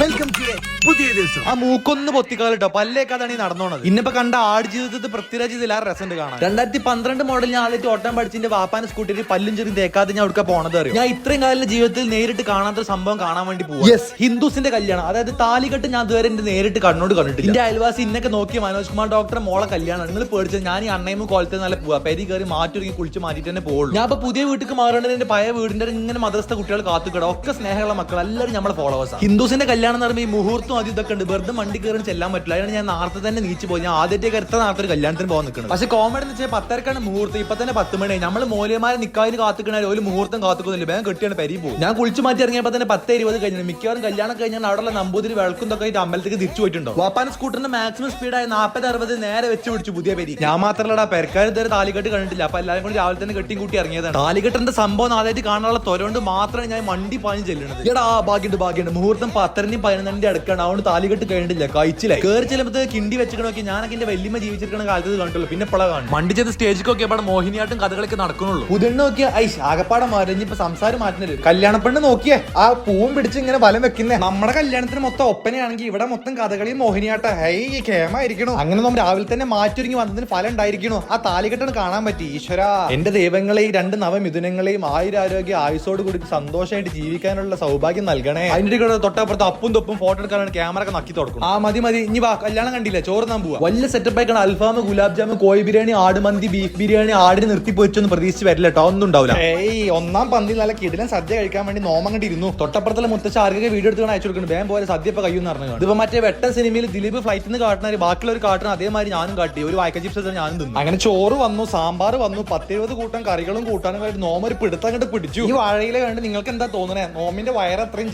Welcome to പുതിയ ദിവസം. ആ മൂക്കൊന്ന് പൊത്തിക്കാലിട്ടോ പല്ലേക്കാതാണ് ഈ നടന്നോണത്. ഇന്നിപ്പോ കണ്ട ആട് ജീവിതത്തിൽ പൃഥ്വിരാജ് ഇതിലാറ് രസമുണ്ട് കാണാൻ. രണ്ടായിരത്തി പന്ത്രണ്ട് മോഡൽ ഞാൻ ആദ്യത്തെ ഓട്ടം പഠിച്ചിന്റെ വാപ്പാന്റെ സ്കൂട്ടിയിൽ പല്ലും ചെറിയ തേക്കാതെ ഞാൻ അവിടെ പോണത് അറിയാം? ഞാൻ ഇത്രയും കാലം ജീവിതത്തിൽ നേരിട്ട് കാണാത്ത സംഭവം കാണാൻ വേണ്ടി പോകും യെസ് ഹിന്ദുസിന്റെ കല്യാണം. അതായത് താലികെട്ട് ഞാൻ ഇതുവരെ എന്റെ നേരിട്ട് കണ്ണോട് കണ്ടിട്ടില്ല. എന്റെ അയൽവാസി ഇന്നൊക്കെ നോക്കിയ മനോജ് കുമാർ ഡോക്ടറെ മോളെ കല്യാണം. നിങ്ങൾ പേടിച്ചത് ഞാൻ ഈ അണ്ണയും കോലത്തെ നല്ല പോവാ. പെരി കയറി മാറ്റൊരുങ്ങി കുളിച്ച് മാറ്റിട്ട് തന്നെ പോകുള്ളൂ ഞാൻ ഇപ്പൊ പുതിയ വീട്ടിൽ മാറേണ്ടത് എന്റെ പഴയ വീടിന്റെ ഇങ്ങനെ മദ്രസ്ഥ കുട്ടികൾ കാത്തുകിട ഒക്കെ സ്നേഹമുള്ള മക്കൾ എല്ലാവരും നമ്മളെ ഫോളോവേഴ്സ് ഹിന്ദുസിന്റെ കല്യാണം എന്ന് പറയുമ്പോൾ ഈ മുഹൂർത്തം അത് ഇതൊക്കെ ഉണ്ട്. വെറുതെ മണ്ടി കയറി ചെല്ലാൻ പറ്റില്ല. അതിനാണ് ഞാൻ നേരത്തെ തന്നെ നീച്ചു പോയി. ഞാൻ ആദ്യത്തെ കരുത്ത നേരത്തെ ഒരു കല്യാണത്തിന് പോകാൻ നിൽക്കുന്നത് പക്ഷേ കോമഡി എന്ന് വെച്ചാൽ പത്തരക്കാണ് മുഹൂർത്തം. ഇപ്പൊ തന്നെ പത്ത് മണി നമ്മൾ മൂലമാരെ നിൽക്കാതിന് കാത്തുക്കണ ഒരു മുഹൂർത്തം കാത്തുക്കുന്നില്ല വേഗം കെട്ടിയാണ് പരി പോകും ഞാൻ കുളിച്ച് മാറ്റി ഇറങ്ങിയപ്പോൾ തന്നെ പത്ത് ഇരുപത് കഴിഞ്ഞു. മിക്കവാറും കല്യാണം കഴിഞ്ഞാൽ അവിടെയുള്ള നമ്പൂതിരി വിളക്കും തൊക്കെ ആയിട്ട് അമ്പലത്തേക്ക് തിരിച്ചു പോയിട്ടുണ്ടോ? വാപ്പാൻ സ്കൂട്ടറിന്റെ മാക്സിമം സ്പീഡായി നാൽപ്പത് അറുപത് നേരെ വെച്ച് പിടിച്ചു പുതിയ പെരി. ഞാൻ മാത്രമല്ലടാ പെരക്കാർ ഇതുവരെ താലികെട്ട് കണ്ടിട്ടില്ല. അപ്പൊ എല്ലാവരും കൂടി രാവിലെ തന്നെ കെട്ടി കൂട്ടി ഇറങ്ങിയതാണ്. താലികെട്ടിന്റെ സംഭവം ആദ്യമായിട്ട് കാണാനുള്ള തൊരണ്ട് മാത്രമേ ഞാൻ മണ്ടി പാഞ്ഞ് ചെല്ലുന്നത് എടാ ബാക്കിയുണ്ട് ഭാഗ്യണ്ട് മുഹൂർത്തം പത്തരനും പതിനൊന്നിന്റെ അടുക്കാണ്. അതുകൊണ്ട് താലികെട്ട് കഴിഞ്ഞിട്ടില്ല. കഴിച്ചില്ല? കയറി ചെല്ലുമ്പോൾ കിണ്ടി വെച്ചിട്ട് നോക്കി ഞാനൊക്കെ എന്റെ വല്യമ്മ ജീവിച്ചിരിക്കുന്ന കാലത്ത് കണ്ടുള്ളൂ പിന്നെ പള കാണും മണ്ടി ചെയ്ത സ്റ്റേജിൽ ഒക്കെ അവിടെ മോഹിനിയാട്ടും കഥകളൊക്കെ നടക്കുന്നുള്ളൂ. പുതിണ്ണ നോക്കിയ ഐഷ് ആകപ്പാടെ മാറി ഇപ്പൊ സംസാരം മാറ്റുന്നത് കല്യാണ പെണ്ണ് നോക്കിയേ ആ പൂവും പിടിച്ച് ഇങ്ങനെ വലം വെക്കുന്നേ. നമ്മുടെ കല്യാണത്തിന് മൊത്തം ഒപ്പനയാണെങ്കിൽ ഇവിടെ മൊത്തം കഥകളിയും മോഹിനിയാട്ട. ഹൈ കേമായിരിക്കണോ അങ്ങനെ നമ്മൾ രാവിലെ തന്നെ മാറ്റൊരുങ്ങി വന്നതിന് ഫലം ഉണ്ടായിരിക്കണോ. ആ താലികെട്ടാണ് കാണാൻ പറ്റി ഈശ്വര. എന്റെ ദൈവങ്ങളെ ഈ രണ്ട് നവമിഥുനങ്ങളെയും ആയുരാരോഗ്യ ആയുസോട് കൂടി സന്തോഷമായിട്ട് ജീവിക്കാനുള്ള സൗഭാഗ്യം നൽകണേ. അതിന്റെ തൊട്ടപ്പുറത്ത് അപ്പും തൊപ്പും ഫോട്ടോ എടുക്കാനാണ് ക്യാമറ ഒക്കെ നക്കി തുടക്കും ആ മതി മതി. ഇനി വാ കല്യാണം കണ്ടില്ല? ചോറ് നാൻ പോവാ. വലിയ സെറ്റപ്പ് ആയിക്കാണ്. അൽഫാം ഗുലാബ് ജാമു കോഴി ബിരിയാണി ആട് മന്തി ബീഫ് ബിരിയാണി ആടിന് നിർത്തി പൊരിച്ചൊന്നും പ്രതീക്ഷിച്ച് വരില്ല കേട്ടോ ഒന്നും ഉണ്ടാവില്ല ഏയ് ഒന്നാം പന്തി നല്ല കിടിലൻ സദ്യ കഴിക്കാൻ വേണ്ടി നോമം കണ്ടിരുന്നു തൊട്ടപ്പുറത്തിലെ മുത്തച്ഛ ആർക്കൊക്കെ വീഡിയോ എടുത്ത് അയച്ചു കൊടുക്കുന്നു വേഗം പോലെ സദ്യ ഇപ്പൊ കയ്യൂന്ന് പറഞ്ഞു ഇതിപ്പോ മറ്റേ വെട്ടൻ സിനിമയിൽ ദിലീപ് ഫ്ലൈറ്റിൽ നിന്ന് കാട്ടുന്ന ബാക്കിയുള്ള ഒരു കാട്ടണം അതേമാതിരി ഞാനും കാട്ടി. ഒരു വായ്ക്ക ചിപ്സ് ഞാനും തിന്നു. അങ്ങനെ ചോറ് വന്നു സാമ്പാർ വന്നു പത്തിരുപത് കൂട്ടം കറികളും കൂട്ടാനും കഴിഞ്ഞ് നോമൊരു പിടുത്തം കണ്ട് പിടിച്ചു. ഈ വാഴയിലെ കണ്ട് നിങ്ങൾക്ക് എന്താ തോന്നണേ? നോമിന്റെ വയർ അത്രയും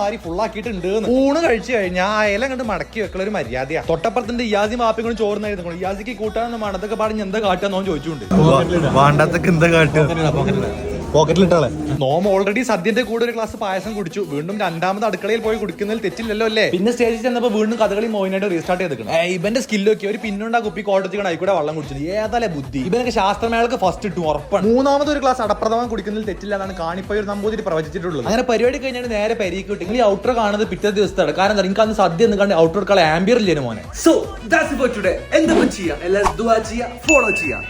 മാറി ഫുൾ ഫുള്ളാക്കിയിട്ടുണ്ട് ഊണ് കഴിച്ചു കഴിഞ്ഞാൽ ആ ഇല കണ്ട് മടക്കി വെക്കണ ഒരു മര്യാദയാ. തൊട്ടപ്പുറത്തിന്റെ ഇയാസി മാപ്പികളും ചോറ് നേടുന്നു ഇയാസിക്ക് കൂട്ടാനൊന്നും മണത്തൊക്കെ പാടിഞ്ഞ് എന്താ കാട്ടാന്ന് നോൻ ചോദിച്ചുണ്ട് വേണ്ടാത്തൊക്കെ എന്താ കാട്ടുക? പോക്കറ്റിലിട്ടാളെ. നോമ ഓൾറെഡി സദ്യന്റെ കൂടെ ഒരു ഗ്ലാസ് പായസം കുടിച്ചു. വീണ്ടും രണ്ടാമത് അടുക്കളയിൽ പോയി കുടിക്കുന്നതിൽ തെറ്റില്ലല്ലോ അല്ലേ? പിന്നെ സ്റ്റേജിൽ ചെന്നപ്പോ വീണ്ടും കഥകളി മോഹിനായിട്ട് റീസ്റ്റാർട്ട് ചെയ്തിട്ടുണ്ട് ഇവന്റെ സ്കില്ലൊക്കെ ഒരു പിന്നുണ്ടാ കുപ്പി കോട്ടത്തിക്കണം ആയിക്കൂടെ വെള്ളം കുടിച്ചത് ഏതാലേ ബുദ്ധി. ഇവനൊക്കെ ശാസ്ത്രമേളക്ക് ഫസ്റ്റ് ഇട്ടു ഉറപ്പാണ്. മൂന്നാമത് ഒരു ഗ്ലാസ് അടപ്രഥമം കുടിക്കുന്നതിൽ തെറ്റില്ല എന്നാണ് ഒരു നമ്പൂതിരി പ്രവചിച്ചിട്ടുള്ളത്. അങ്ങനെ പരിപാടി കഴിഞ്ഞാൽ നേരെ പരിക്ക് കിട്ടും നിങ്ങൾ ഈ ഔട്ടർ കാണുന്നത് പിറ്റേ ദിവസത്താണ്. കാരണം എന്താ എനിക്ക് അന്ന് സദ്യ എന്ന് കണ്ട് ഔട്ടർ കളെ ആംബിയർ ഇല്ലേ മോനെ. സോ ദാറ്റ്സ് ഫോർ ടുഡേ എന്താ ചെയ്യാം? എല്ലാവരും ദുആ ചെയ്യാ ഫോളോ ചെയ്യാ.